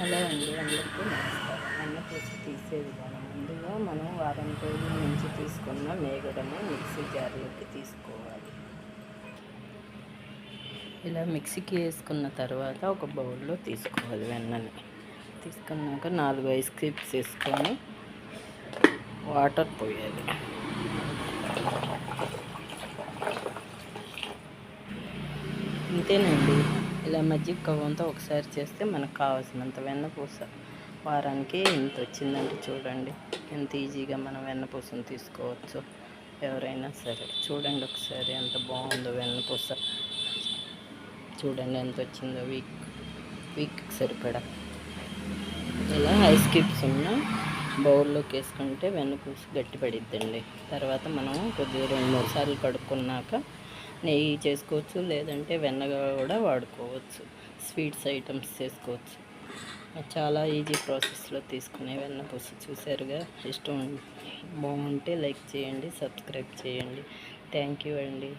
Hello అండి. అందరికీ నమస్కారం. వెన్నపూస తీసే విధానం. ముందుగా మనం వారం రోజుల నుంచి తీసుకున్న మేగడని మిక్సీ జార్లోకి తీసుకోవాలి. ఇలా మిక్సీకి వేసుకున్న తర్వాత ఒక బౌల్లో తీసుకోవాలి వెన్నని. తీసుకున్నాక నాలుగు ఐస్ క్రీప్స్ వేసుకొని వాటర్ పోయాలి. ఇంతేనండి. ఇలా మజ్జిగ కవ్వంతో ఒకసారి చేస్తే మనకు కావాల్సినంత వెన్నపూస. వారానికి ఇంత వచ్చిందంటే చూడండి. ఎంత ఈజీగా మనం వెన్నపూసను తీసుకోవచ్చు. ఎవరైనా సరే చూడండి ఒకసారి ఎంత బాగుందో వెన్నపూస. చూడండి ఎంత వచ్చిందో వీక్ వీక్కి సరిపడా. ఇలా ఐస్ క్యూబ్స్ ఉన్న బౌల్లోకి వేసుకుంటే వెన్నపూస గట్టిపడిద్దండి. తర్వాత మనం కొద్దిగా రెండు మూడు సార్లు కడుక్కున్నాక నెయ్యి చేసుకోవచ్చు లేదంటే వెన్నగా కూడా వాడుకోవచ్చు. స్వీట్స్ ఐటమ్స్ చేసుకోవచ్చు. చాలా ఈజీ ప్రాసెస్లో తీసుకునే వెన్నపూస చూసారుగా ఇష్టం బాగుంటే లైక్ చేయండి సబ్స్క్రైబ్ చేయండి. థ్యాంక్ యూ అండి.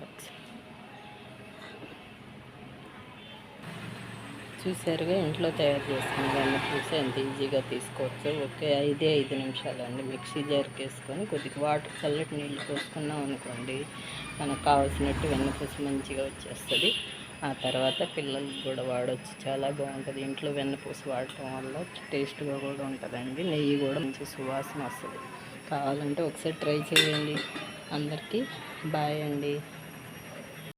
చూసారుగా ఇంట్లో తయారు చేసుకునే దాన్ని చూసి ఎంత ఈజీగా తీసుకోవచ్చు. ఒకే ఐదే ఐదు నిమిషాలండి. మిక్సీ జార్కి వేసుకొని కొద్దిగా వాటర్ చల్లటి నీళ్ళు పోసుకున్నాం అనుకోండి. మనకు కావాల్సినట్టు వెన్నపూస మంచిగా వచ్చేస్తుంది. ఆ తర్వాత పిల్లలకు కూడా వాడవచ్చు చాలా బాగుంటుంది. ఇంట్లో వెన్నపూస వాడటం వల్ల టేస్ట్గా కూడా ఉంటుందండి. నెయ్యి కూడా మంచి సువాసన వస్తుంది. కావాలంటే ఒకసారి ట్రై చేయండి. అందరికీ బాయ్ అండి.